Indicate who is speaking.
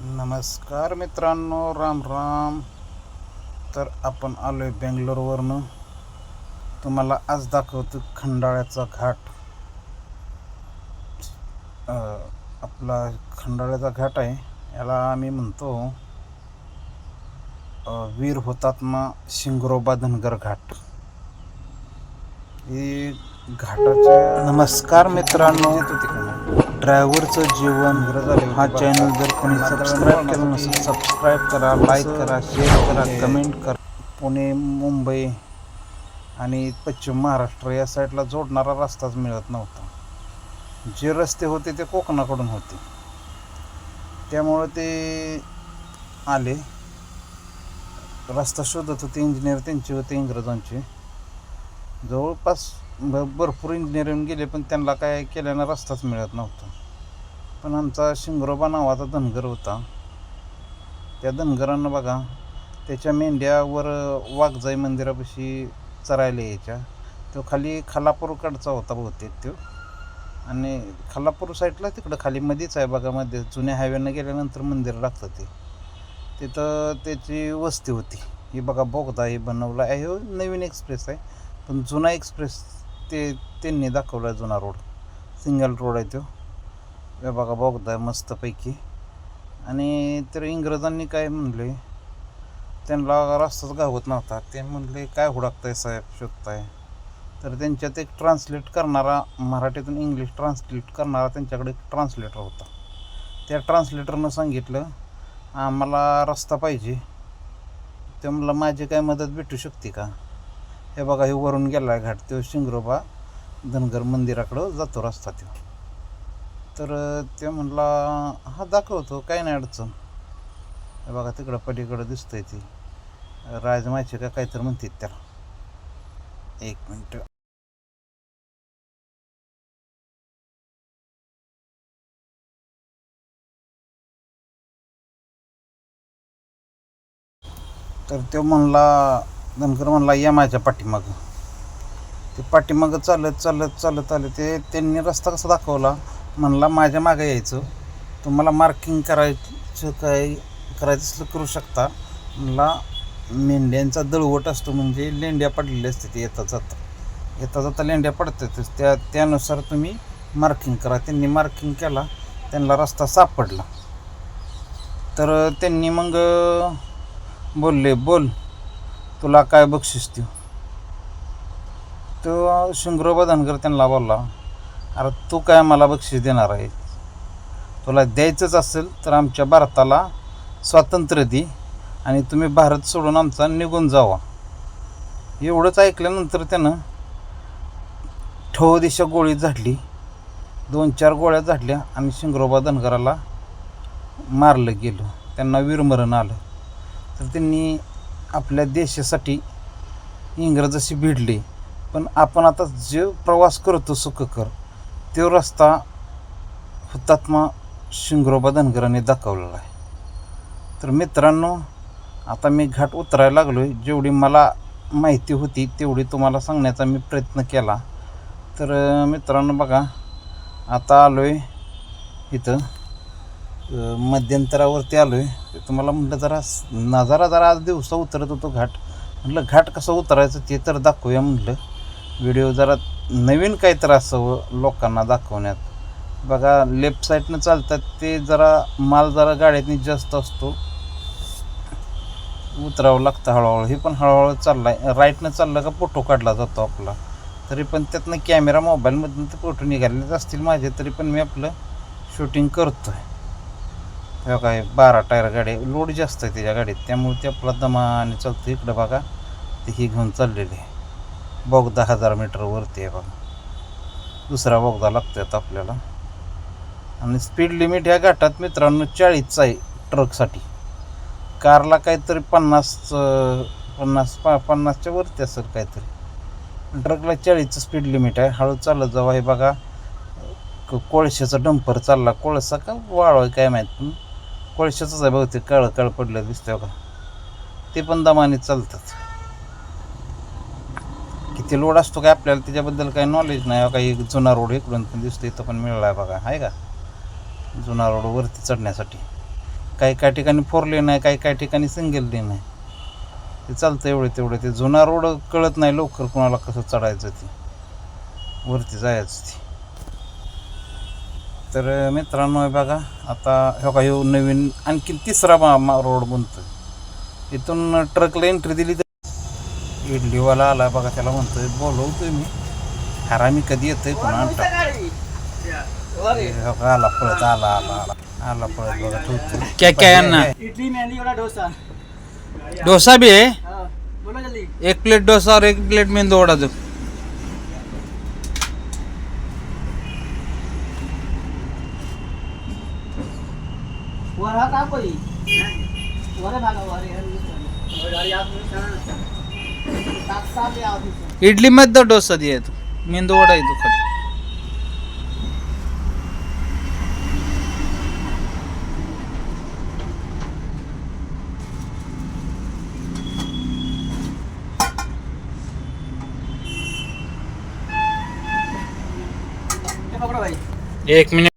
Speaker 1: नमस्कार मित्रांनो राम राम. तर आपण आलो आहे बेंगलोरवरनं. तुम्हाला आज दाखवतो खंडाळ्याचा घाट. आपला खंडाळ्याचा घाट आहे. याला आम्ही म्हणतो वीर होतात्मा शिंगरोबा धनगर घाट. हे घाटाच्या नमस्कार मित्रांनो. ड्रायव्हरचं जीवन हा चॅनल जर कोणी सबस्क्राईब केलं नसेल सबस्क्राईब करा लाईक करा शेअर करा कमेंट करा. पुणे मुंबई आणि पश्चिम महाराष्ट्र या साईडला जोडणारा रस्ताच मिळत नव्हता. जे रस्ते होते ते कोकणाकडून होते. त्यामुळं ते आले. रस्ता शोधत होते इंजिनियर त्यांचे होते इंग्रजांचे. जवळपास भ भरपूर इंजिनिअरिंग गेले पण त्यांना काय केल्यानं रस्ताच मिळत नव्हता. पण आमचा शिंगरोबा नावाचा धनगर होता. त्या धनगरांना बघा त्याच्या मेंढ्यावर वाघजाई मंदिरापाशी चरायला यायच्या. तो खाली खालापूरकडचा होता बहुतेक तो. आणि खालापूर साईडला तिकडं खाली मध्येच आहे बघा मध्ये जुन्या हायवेनं गेल्यानंतर मंदिर लागतं ते. तिथं त्याची वस्ती होती. ही बघा बोगदा हे बनवला आहे. हो नवीन एक्सप्रेस आहे. पण जुना एक्सप्रेस ते त्यांनी दाखवला जुना रोड. सिंगल रोड आहे तो. हे बघा बोगदा आहे मस्तपैकी. आणि तर इंग्रजांनी काय म्हणले? त्यांना रस्ताच गावत नव्हता. ते म्हणले काय हुडकताय साहेब शोधताय? तर त्यांच्यात एक ट्रान्सलेट करणारा मराठीतून इंग्लिश ट्रान्सलेट करणारा त्यांच्याकडे एक ट्रान्सलेटर होता. त्या ट्रान्सलेटरनं सांगितलं आम्हाला रस्ता पाहिजे. ते म्हणलं माझी काय मदत भेटू शकते का? हे बघा हे वरून गेला आहे घाट. तो शिंगरोबा धनगर मंदिराकडं जातो रस्ता तो तर ते म्हणला हा दाखवतो काही नाही अडचण. हे बघा तिकडं पलीकडं दिसतंय ती. राज माहिती का? काहीतरी म्हणतात त्याला. एक मिनटं. तर तो म्हणला धनगर म्हणला या माझ्या पाठीमागं. ते पाठीमागं चालत चालत चालत आले ते त्यांनी रस्ता कसा दाखवला? म्हणला माझ्या मागं यायचं. तुम्हाला मार्किंग करायचं काय करायचं असलं करू शकता. म्हणला मेंढ्यांचा दळवट असतो म्हणजे लेंड्या पडलेल्या असते ते येता जाता. येता जाता लेंड्या पडतातच त्या त्यानुसार तुम्ही मार्किंग करा. त्यांनी मार्किंग केला. त्यांना रस्ता सापडला. तर त्यांनी मग बोलले बोल. तुला काय बक्षीस देऊ? तो शिंगरोबा धनगर त्यांना बोलला अरे तू काय मला बक्षीस देणार आहे तुला द्यायचंच असेल तर आमच्या भारताला स्वातंत्र्य दे आणि तुम्ही भारत सोडून आमचा निघून जावा. एवढंच ऐकल्यानंतर त्यानं ठो दिशा गोळी झाडली दोन चार गोळ्या झाडल्या आणि शिंगरोबा धनगराला मारलं गेलं. त्यांना वीरमरण आलं. तर त्यांनी आपल्या देशासाठी इंग्रजाशी भिडले. पण आपण आता जे प्रवास करतो सुखकर तो रस्ता हुतात्मा शिंगरोबा धनगराने दाखवलेला आहे. तर मित्रांनो आता मी घाट उतरायला लागलो आहे जेवढी मला माहिती होती तेवढी तुम्हाला सांगण्याचा मी प्रयत्न केला. तर मित्रांनो बघा आता आलो आहे इथं. मध्यंतरावरती आलो आहे तुम्हाला म्हटलं जरा नजारा जरा आज दिवसा उतरत होतो घाट. म्हटलं घाट कसं उतरायचं ते तर दाखवूया म्हटलं. व्हिडिओ जरा नवीन काही तर असावं लोकांना दाखवण्यात. बघा लेफ्ट साईडनं चालतात ते जरा माल जरा गाड्यातनी जास्त असतो. उतरावं लागतं हळूहळू. हे पण हळूहळू चाललं आहे राईटनं चाललं का फोटो काढला जातो आपला. तरी पण त्यातनं कॅमेरा मोबाईलमधून ते फोटो निघालेलेच असतील माझे. तरी पण मी आपलं शूटिंग करतो आहे हे काय बारा टायर गाडी लोड जास्त आहे त्याच्या गाडीत. त्यामुळे ते आपला दमाने चालतं इकडं बघा. ते ही घेऊन चाललेली आहे. बोगदा हजार मीटर वरती आहे बघा. दुसरा बोगदा लागतो आता आपल्याला. आणि स्पीड लिमिट ह्या घाटात मित्रांनो चाळीसचा आहे ट्रकसाठी कारला काहीतरी पन्नास पन्नास पा पन्नासच्या वरती असेल काहीतरी. ट्रकला चाळीसचं स्पीड लिमिट आहे. हळू चालत जावं हे बघा. क- कोळशाचा डंपर चालला. कोळसा का वाळव आहे काय माहीत. पण कोळशाचंच आहे बहुतेक काळं काळ पडलं दिसतंय बघा. ते पण दमाने चालतात. किती लोड असतो काय आपल्याला त्याच्याबद्दल काही नॉलेज नाही काही जुना रोड इकडून पण दिसतो इथं पण मिळाला आहे बघा. आहे का? जुना रोड वरती चढण्यासाठी. काही काही ठिकाणी फोर लेन आहे काही काही ठिकाणी सिंगल लेन आहे ते चालतं एवढं तेवढं. ते जुना रोड कळत नाही लवकर कोणाला कसं चढायचं ते. वरती जायचं ते. तर मित्रांनो हे बघा आता हो का ह्यो नवीन आणखी तिसरा मा मा- रोड बनतो इथून ट्रकला एंट्री दिली तर इडलीवाला आला बघा त्याला म्हणतोय बोलवतोय मी. हरामी कधी येतोय पुन्हा हो का, आला पळत आला आला आला. आला पळत बघा ठेवतो
Speaker 2: क्या क्या है ना?
Speaker 3: इडली मेहंदी वाला डोसा.
Speaker 2: डोसा भी है?
Speaker 3: हाँ बोलो जल्दी.
Speaker 2: एक प्लेट डोसा और एक प्लेट मेंदू वड़ा दो। इडली मध्ये दो डोसा दिया तू। मेंदू वडा तू खाली। एक मिनिट।